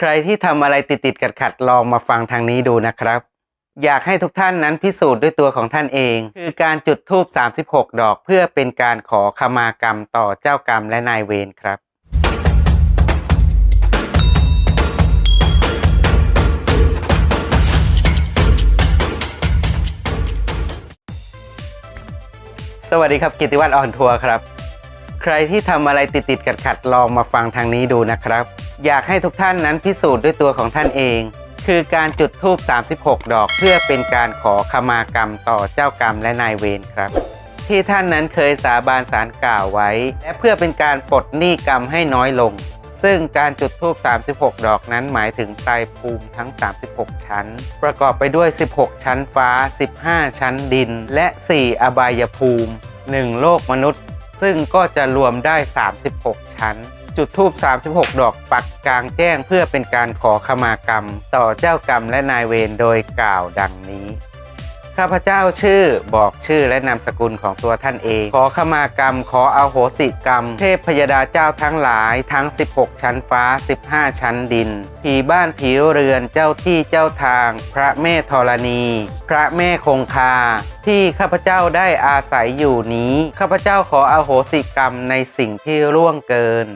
ใครที่ทำอะไรติดติดขัดขัดๆลองมาฟังทางนี้ดูนะครับ อยากให้ทุกท่านนั้นพิสูจน์ด้วยตัวของท่านเอง คือการจุดธูป36 ดอก เพื่อเป็นการขอขมากรรมต่อเจ้ากรรมและนายเวรครับสวัสดีครับกิติวัตรออนทัวร์ครับ ใครที่ทำอะไรติดติดขัดขัดๆลองมาฟังทางนี้ดูนะครับ อยากให้ทุกท่านนั้นพิสูจน์ด้วยตัวของท่านเอง คือการจุดธูป 36 ดอก เพื่อเป็นการขอขมากรรมต่อเจ้ากรรมและนายเวรครับ ที่ท่านนั้นเคยสาบานสารกล่าวไว้ และเพื่อเป็นการปลดหนี้กรรมให้น้อยลง ซึ่งการจุดธูป 36 ดอกนั้นหมายถึงไตรภูมิทั้ง 36 ชั้น ประกอบไปด้วย 16 ชั้นฟ้า 15 ชั้นดิน และ 4 อบายภูมิ 1 โลกมนุษย์ ซึ่งก็จะรวมได้ 36 ชั้น จุดธูป 36 ดอกปักกลางแจ้งเพื่อเป็นการขอขมากรรม ต่อเจ้ากรรมและนายเวรโดยกล่าวดังนี้ข้าพเจ้าชื่อบอกชื่อและนามสกุลของตัวท่านเอง ขอขมากรรม ขออาโหสิกรรม เทพพยดาเจ้าทั้งหลายทั้ง 16 ชั้นฟ้า 15 ชั้นดิน ผีบ้านผีเรือนเจ้าที่เจ้าทาง พระแม่ธรณี พระแม่คงคา ที่ข้าพเจ้าได้อาศัยอยู่นี้ ข้าพเจ้าขออาโหสิกรรมในสิ่งที่ร่วงเกิน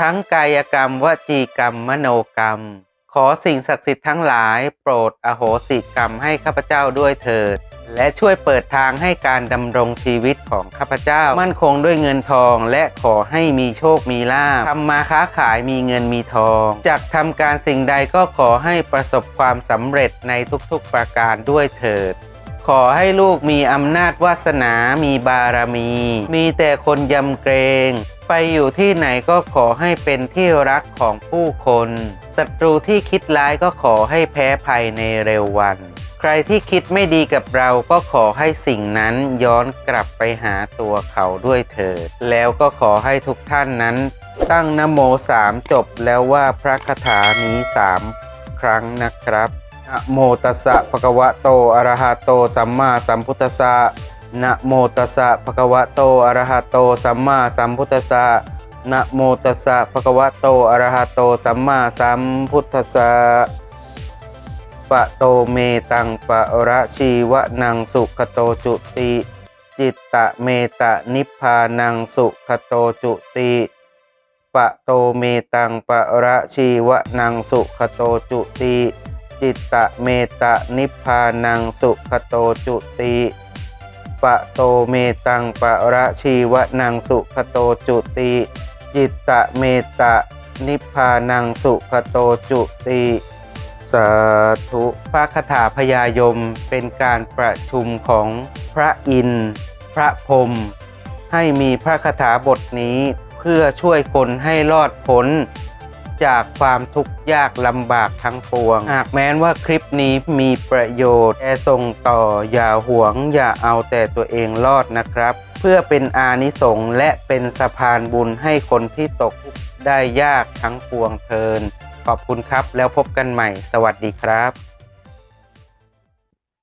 ทั้งกายกรรมวจีกรรม มโนกรรม ขอสิ่งศักดิ์สิทธิ์ทั้งหลายโปรดอโหสิกรรมให้ข้าพเจ้าด้วยเถิด และช่วยเปิดทางให้การดำรงชีวิตของข้าพเจ้า มั่นคงด้วยเงินทองและขอให้มีโชคมีลาภทำมาค้าขายมีเงินมีทอง จากทำการสิ่งใดก็ขอให้ประสบความสำเร็จในทุกๆประการด้วยเถิด ขอให้ลูกมีอำนาจวาสนา มีบารมี มีแต่คนยำเกรง ไปอยู่ที่ไหนก็ขอให้เป็นที่รักของผู้คน ศัตรูที่คิดร้ายก็ขอให้แพ้ภัยในเร็ววัน ใครที่คิดไม่ดีกับเราก็ขอให้สิ่งนั้นย้อนกลับไปหาตัวเขาด้วยเถิด แล้วก็ขอให้ทุกท่านนั้น ตั้งนโมสามจบแล้วว่าพระคาถานี้สามครั้งนะครับ นะโมตัสสะภะคะวะโตอะระหะโตสัมมาสัมพุทธัสสะนะโมตัสสะภะคะวะโตอะระหะโตสัมมาสัมพุทธัสสะนะโมตัสสะภะคะวะโตอะระหะโตสัมมาสัมพุทธัสสะปะโตเมตังปะระชีวะนังสุขโตจุติ จิตตะเมตะนิพพานังสุขโตจุติปะโตเมตังปะระชีวะนังสุขโตจุติ จิตตะเมตะนิพพานังสุขโตจุติปะโตเมตังปะระชีวนังสุขโตจุติ จิตตะเมตะนิพพานังสุขโตจุติสาธุพระคาถาพยายมเป็นการประชุมของพระอินทร์พระพรหมให้มีพระคาถาบทนี้เพื่อช่วยคนให้รอดพ้น จากความทุกข์ยากลำบากทั้งปวง หากแม้นว่าคลิปนี้มีประโยชน์แต่ส่งต่ออย่าหวงอย่าเอาแต่ตัวเองรอดนะครับ เพื่อเป็นอานิสงส์และเป็นสะพานบุญให้คนที่ตกทุกข์ได้ยากทั้งปวงเทิน ขอบคุณครับแล้วพบกันใหม่ สวัสดีครับ